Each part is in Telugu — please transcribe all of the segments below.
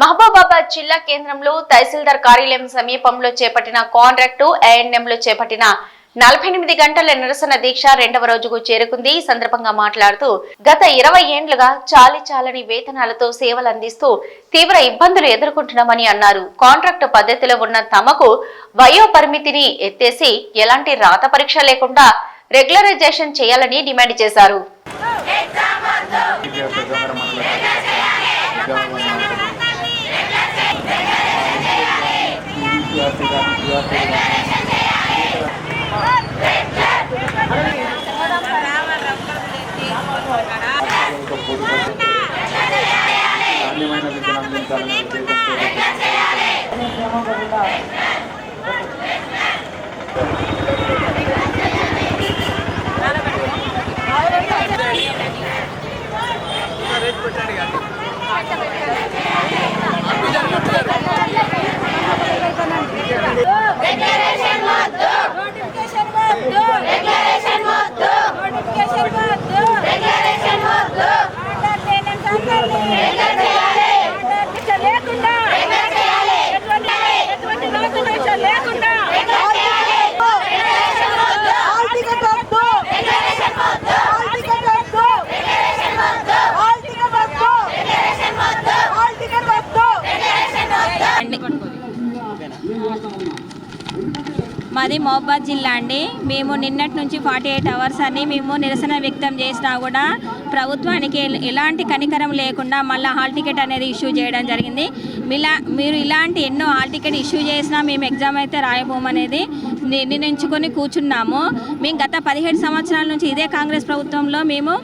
మహబూబాబాద్ జిల్లా కేంద్రంలో తహసీల్దార్ కార్యాలయం సమీపంలో చేపట్టిన కాంట్రాక్టు లో చేపట్టిన నలభై ఎనిమిది గంటల నిరసన దీక్ష రెండవ రోజుకు చేరుకుంది. ఈ సందర్భంగా మాట్లాడుతూ గత ఇరవై ఏండ్లుగా చాలి చాలని వేతనాలతో సేవలు అందిస్తూ తీవ్ర ఇబ్బందులు ఎదుర్కొంటున్నామని అన్నారు. కాంట్రాక్టు పద్ధతిలో ఉన్న తమకు వయో పరిమితిని ఎత్తేసి ఎలాంటి రాత పరీక్ష లేకుండా రెగ్యులరైజేషన్ చేయాలని డిమాండ్ చేశారు. నాణ్యమైన విద్యను అందించాలనే ఉద్దేశంతో నోటిఫికేషన్ వద్దు రెగ్యులేషన్ వద్దు నోటిఫికేషన్ వద్దు రెగ్యులేషన్ వద్దు ఆర్డర్ లేనంత రెగ్యులేట్ చేయాలి ఆర్డర్ లేకుండా రెగ్యులేట్ చేయాలి ఎటువంటి ఎటువంటి నోటిఫికేషన్ లేకుండా రెగ్యులేట్ చేయాలి రెగ్యులేషన్ వద్దు ఆల్ టికెట్ వద్దు రెగ్యులేషన్ వద్దు ఆల్ టికెట్ వద్దు రెగ్యులేషన్ వద్దు ఆల్ టికెట్ వద్దు రెగ్యులేషన్ వద్దు ఆల్ టికెట్ వద్దు రెగ్యులేషన్ వద్దు మాది మహబాద్ జిల్లా అండి. మేము నిన్నటి నుంచి ఫార్టీ ఎయిట్ అవర్స్ అని మేము నిరసన వ్యక్తం చేసినా కూడా ప్రభుత్వానికి ఎలాంటి కనికరం లేకుండా మళ్ళీ హాల్ టికెట్ అనేది ఇష్యూ చేయడం జరిగింది. మీలా మీరు ఇలాంటి ఎన్నో హాల్ టికెట్ ఇష్యూ చేసినా మేము ఎగ్జామ్ అయితే రాయబోమనేది నిర్ణయించుకొని కూర్చున్నాము. మేము గత పదిహేడు సంవత్సరాల నుంచి ఇదే కాంగ్రెస్ ప్రభుత్వంలో మేము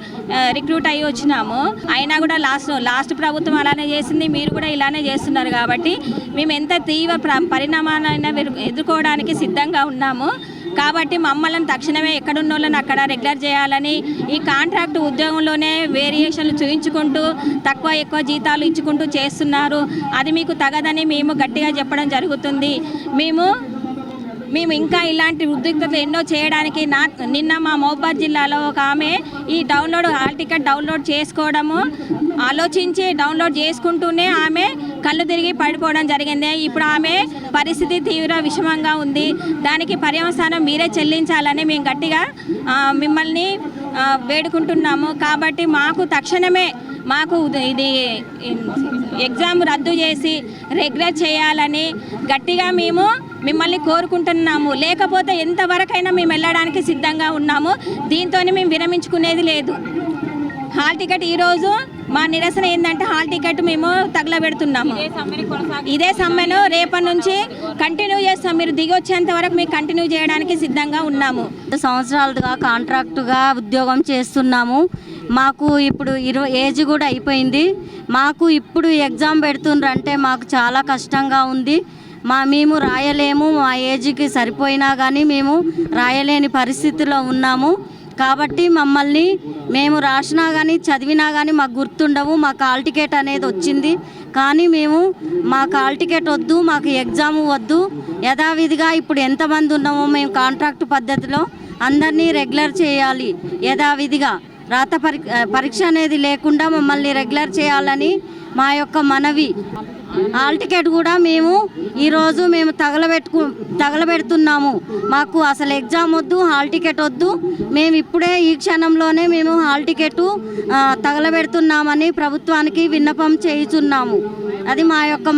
రిక్రూట్ అయ్యి వచ్చినాము. అయినా కూడా లాస్ట్ లాస్ట్ ప్రభుత్వం అలానే చేసింది మీరు కూడా ఇలానే చేస్తున్నారు కాబట్టి మేము ఎంత తీవ్ర ప్ర- పరిణామాలైనా ఎదుర్కోవడానికి సిద్ధంగా ఉన్నాము. కాబట్టి మమ్మల్ని తక్షణమే ఎక్కడున్న వాళ్ళని అక్కడ రెగ్యులర్ చేయాలని ఈ కాంట్రాక్ట్ ఉద్యోగంలోనే వేరియేషన్లు చూయించుకుంటూ తక్కువ ఎక్కువ జీతాలు ఇచ్చుకుంటూ చేస్తున్నారు. అది మీకు తగదని మేము గట్టిగా చెప్పడం జరుగుతుంది. మేము మేము ఇంకా ఇలాంటి ఉద్రిక్తతలు ఎన్నో చేయడానికి నా నిన్న మా మహబాద్ జిల్లాలో ఒక ఆమె ఈ డౌన్లోడ్ హాల్ టికెట్ డౌన్లోడ్ చేసుకోవడము ఆలోచించి డౌన్లోడ్ చేసుకుంటూనే ఆమె కళ్ళు తిరిగి పడిపోవడం జరిగింది. ఇప్పుడు ఆమె పరిస్థితి తీవ్ర విషమంగా ఉంది. దానికి పర్యవసానం మీరే చెల్లించాలని మేము గట్టిగా మిమ్మల్ని వేడుకుంటున్నాము. కాబట్టి మాకు తక్షణమే మాకు ఇది ఎగ్జామ్ రద్దు చేసి రెగ్యులర్ చేయాలని గట్టిగా మేము మిమ్మల్ని కోరుకుంటున్నాము. లేకపోతే ఎంతవరకైనా మేము వెళ్ళడానికి సిద్ధంగా ఉన్నాము. దీంతో మేము విరమించుకునేది లేదు. హాల్ టికెట్ ఈరోజు మా నిరసన ఏంటంటే హాల్ టికెట్ మేము తగలబెడుతున్నాము. ఇదే సమ్మెను రేపటి నుంచి కంటిన్యూ చేస్తాం. మీరు దిగి వచ్చేంత వరకు మేము కంటిన్యూ చేయడానికి సిద్ధంగా ఉన్నాము. సంవత్సరాలుగా కాంట్రాక్టుగా ఉద్యోగం చేస్తున్నాము. మాకు ఇప్పుడు ఇరవై ఏజ్ కూడా అయిపోయింది. మాకు ఇప్పుడు ఎగ్జామ్ పెడుతుండ్రు అంటే మాకు చాలా కష్టంగా ఉంది. మా మేము రాయలేము మా ఏజ్కి సరిపోయినా కానీ మేము రాయలేని పరిస్థితిలో ఉన్నాము. కాబట్టి మమ్మల్ని మేము రాసినా కానీ చదివినా కానీ మాకు గుర్తుండవు మా కాల్ టికెట్ అనేది వచ్చింది. కానీ మేము మా కాల్ టికెట్ వద్దు మాకు ఎగ్జామ్ వద్దు. యథావిధిగా ఇప్పుడు ఎంతమంది ఉన్నామో మేము కాంట్రాక్ట్ పద్ధతిలో అందరినీ రెగ్యులర్ చేయాలి. యథావిధిగా రాత పరీక్ష అనేది లేకుండా మమ్మల్ని రెగ్యులర్ చేయాలని మా యొక్క మనవి. హాల్ టికెట్ కూడా మేము ఈరోజు మేము తగలబెట్టుకు తగలబెడుతున్నాము. మాకు అసలు ఎగ్జామ్ వద్దు హాల్ టికెట్ వద్దు. మేము ఇప్పుడే ఈ క్షణంలోనే మేము హాల్ టికెట్ తగలబెడుతున్నామని ప్రభుత్వానికి విన్నపం చేయుచున్నాము. అది మా యొక్క